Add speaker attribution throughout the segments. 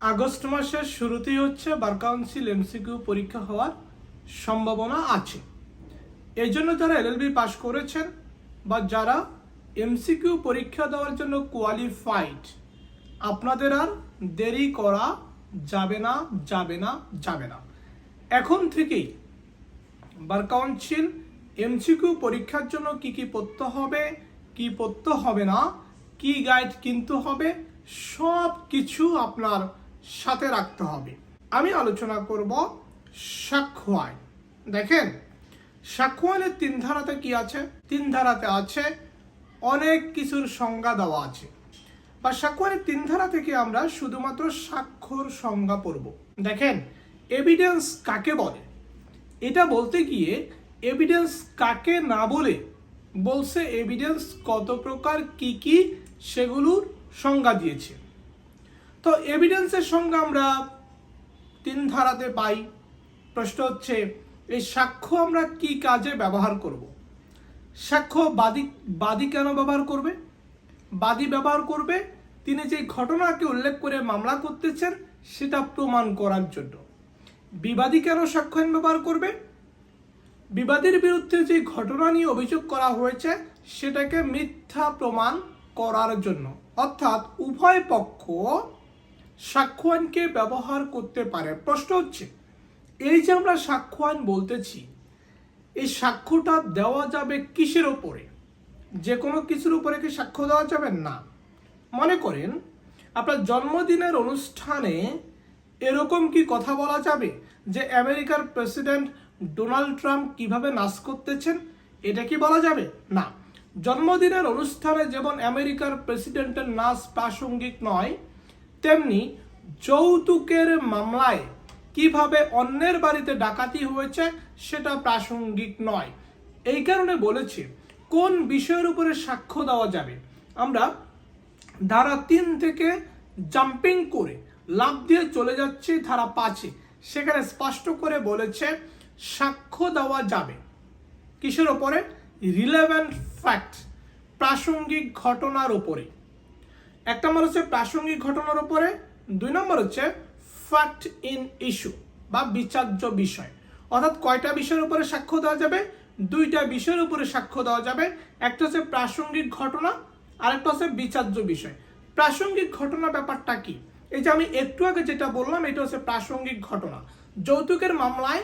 Speaker 1: August মাসের শুরুতেই হচ্ছে বার কাউন্সিল এমসিকিউ পরীক্ষা হওয়ার সম্ভাবনা আছে। এই জন্য যারা এলএলবি পাশ করেছেন বা যারা এমসিকিউ পরীক্ষা দেওয়ার জন্য কোয়ালিফাইড আপনাদের আর দেরি করা যাবে না যাবে না যাবে না। এখন থেকেই বার কাউন্সিল এমসিকিউ পরীক্ষার জন্য কি কি পড়তে হবে, কি পড়তে হবে না, কি গাইড কিনতে হবে সব কিছু আপনার সাথে রাখতে হবে। আমি আলোচনা করব সাক্ষ্য আইন। দেখেন, সাক্ষ্য আইনের তিন ধারাতে কি আছে? তিন ধারাতে আছে অনেক কিছুর সংজ্ঞা দেওয়া আছে। বা সাক্ষ্য আইনের তিন ধারা থেকে আমরা শুধুমাত্র সাক্ষ্যর সংজ্ঞা পড়ব। দেখেন এভিডেন্স কাকে বলে? এটা বলতে গিয়ে এভিডেন্স কাকে না বলে, বলছে এভিডেন্স কত প্রকার, কি কি, সেগুলোর সংজ্ঞা দিয়েছে। তো এভিডেন্সের সঙ্গে আমরা তিন ধারাতে পাই। প্রশ্ন হচ্ছে, এই সাক্ষ্য আমরা কি কাজে ব্যবহার করব? সাক্ষ্য বাদী বাদী কেন ব্যবহার করবে? বাদী ব্যবহার করবে, তিনি যে ঘটনাকে উল্লেখ করে মামলা করতেছেন, সেটা প্রমাণ করার জন্য। বিবাদী কেন সাক্ষ্যহীন ব্যবহার করবে? বিবাদীর বিরুদ্ধে যে ঘটনা নিয়ে অভিযোগ করা হয়েছে, সেটাকে মিথ্যা প্রমাণ করার জন্য। অর্থাৎ উভয় পক্ষ সাক্ষ্য ব্যবহার করতে পারে। প্রশ্ন হচ্ছে, এই যে আমরা সাক্ষ্য আইন বলতেছি, এই সাক্ষ্যটা দেওয়া যাবে কিসের ওপরে যে কোনো কিছুর উপরে কি সাক্ষ্য দেওয়া যাবে? না। মনে করেন, আপনার জন্মদিনের অনুষ্ঠানে এরকম কি কথা বলা যাবে? যে আমেরিকার প্রেসিডেন্ট ডোনাল্ড ট্রাম্প কীভাবে নাচ করতেছেন, এটা কি বলা যাবে? না। জন্মদিনের অনুষ্ঠানে যেমন আমেরিকার প্রেসিডেন্টের নাচ প্রাসঙ্গিক নয় তেমনি যৌতুকের মামলায় কীভাবে অন্যের বাড়িতে ডাকাতি হয়েছে সেটা প্রাসঙ্গিক নয়। এই কারণে বলেছে, কোন বিষয়ের উপরে সাক্ষ্য দেওয়া যাবে? আমরা ধারা তিন থেকে জাম্পিং করে লাভ দিয়ে চলে যাচ্ছে ধারা পাঁচে। সেখানে স্পষ্ট করে বলেছে, সাক্ষ্য দেওয়া যাবে। কিসের ওপরে রিলেভেন্ট ফ্যাক্ট প্রাসঙ্গিক ঘটনার ওপরে এক নম্বর হচ্ছে প্রাসঙ্গিক ঘটনার উপরে, দুই নম্বর হচ্ছে ফ্যাক্ট ইন ইস্যু বা বিচার্য বিষয়। অর্থাৎ কয়টা বিষয়ের উপরে সাক্ষ্য দেওয়া যাবে? দুইটা বিষয়ের উপরে সাক্ষ্য দেওয়া যাবে। একটা হচ্ছে প্রাসঙ্গিক ঘটনা আর একটা হচ্ছে বিচার্য বিষয়। প্রাসঙ্গিক ঘটনা ব্যাপারটা কি? এই যে আমি একটু আগে যেটা বললাম, এটা হচ্ছে প্রাসঙ্গিক ঘটনা। যৌতুকের মামলায়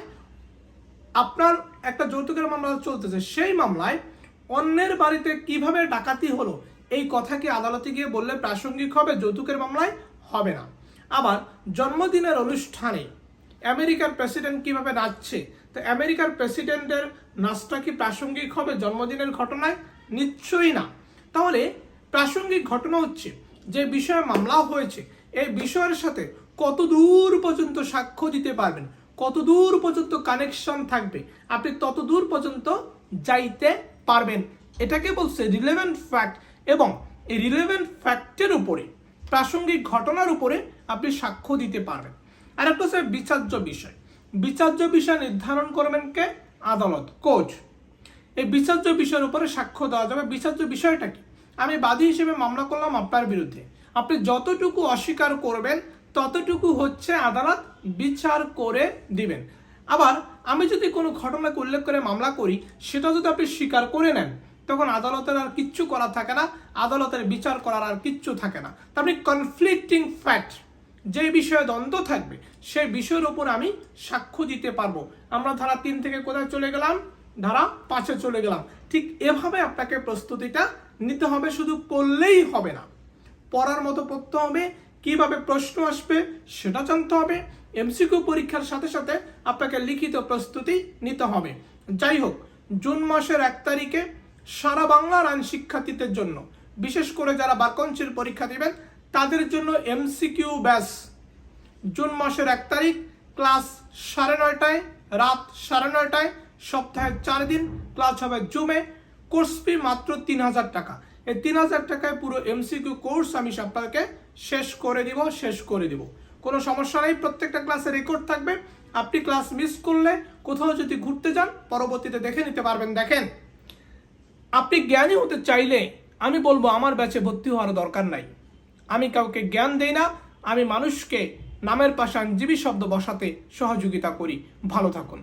Speaker 1: আপনার একটা যৌতুকের মামলা চলতেছে। সেই মামলায় অন্যের বাড়িতে কীভাবে ডাকাতি হলো? এই কথা কি আদালতে গিয়ে বললে প্রাসঙ্গিক হবে, যৌতুকের মামলায় হবে না। আবার জন্মদিনের অনুষ্ঠানে আমেরিকার প্রেসিডেন্ট কীভাবে নাচছে? তো আমেরিকার প্রেসিডেন্টের নাচটা কি প্রাসঙ্গিক হবে জন্মদিনের ঘটনায়? নিশ্চয়ই না। তাহলে প্রাসঙ্গিক ঘটনা হচ্ছে, যে বিষয়ে মামলা হয়েছে, এই বিষয়ের সাথে কত দূর পর্যন্ত সাক্ষ্য দিতে পারবেন? কত দূর পর্যন্ত কানেকশন থাকবে? আপনি তত দূর পর্যন্ত যাইতে পারবেন। এটাকে বলছে রিলেভেন্ট ফ্যাক্ট এবং এই রিলেভেন্ট ফ্যাক্টের উপরে, প্রাসঙ্গিক ঘটনার উপরে আপনি সাক্ষ্য দিতে পারবেন। আর একটা হচ্ছে বিচার্য বিষয়। বিচার্য বিষয় নির্ধারণ করবেন কে? আদালত, কোচ। এই বিচার্য বিষয়ের উপরে সাক্ষ্য দেওয়া যাবে। বিচার্য বিষয়টা কি? আমি বাদী হিসেবে মামলা করলাম আপনার বিরুদ্ধে। আপনি যতটুকু অস্বীকার করবেন, ততটুকু হচ্ছে আদালত বিচার করে দিবেন। আবার আমি যদি কোনো ঘটনাকে উল্লেখ করে মামলা করি, সেটা যদি আপনি স্বীকার করে নেন তখন আদালতের আর কিচ্ছু করার থাকে না, আদালতের বিচার করার আর কিচ্ছু থাকে না। তা আপনি কনফ্লিক্টিং ফ্যাক্ট যে বিষয়ে দ্বন্দ্ব থাকবে সেই বিষয়ের উপর আমি সাক্ষ্য দিতে পারব। আমরা ধারা তিন থেকে কোথায় চলে গেলাম? ধারা পাঁচে চলে গেলাম। ঠিক এভাবে আপনাকে প্রস্তুতিটা নিতে হবে, শুধু পড়লেই হবে না। পড়ার মতো পড়তে হবে, কীভাবে প্রশ্ন আসবে সেটা জানতে হবে এমসিকিউ পরীক্ষার সাথে সাথে আপনাকে লিখিত প্রস্তুতি নিতে হবে। যাই হোক, জুন মাসের এক তারিখে সারা বাংলার আইন শিক্ষার্থীদের জন্য। বিশেষ করে যারা বারকঞ্চির পরীক্ষা দেবেন, তাদের জন্য এমসিকিউ ব্যাস। জুন মাসের এক তারিখ, ক্লাস সাড়ে নয়টায়, রাত সাড়ে নয়টায় সপ্তাহে চার দিন, ক্লাস হবে জুমে। কোর্স ফি মাত্র তিন হাজার টাকা। এই তিন হাজার টাকায় পুরো এমসিকিউ কোর্স আমি আপনাকে শেষ করে দিব, শেষ করে দিব। কোনো সমস্যা নেই, প্রত্যেকটা ক্লাসে রেকর্ড থাকবে। আপনি ক্লাস মিস করলে কোথাও যদি ঘুরতে যান, পরবর্তীতে দেখে নিতে পারবেন। দেখেন। আপনি জ্ঞানী হতে চাইলে আমি বলব, আমার ব্যাচে ভর্তি হওয়ার দরকার নাই। আমি কাউকে জ্ঞান দেই না। আমি মানুষকে নামের পাশে আইনজীবী শব্দ বসাতে সহযোগিতা করি। ভালো থাকুন।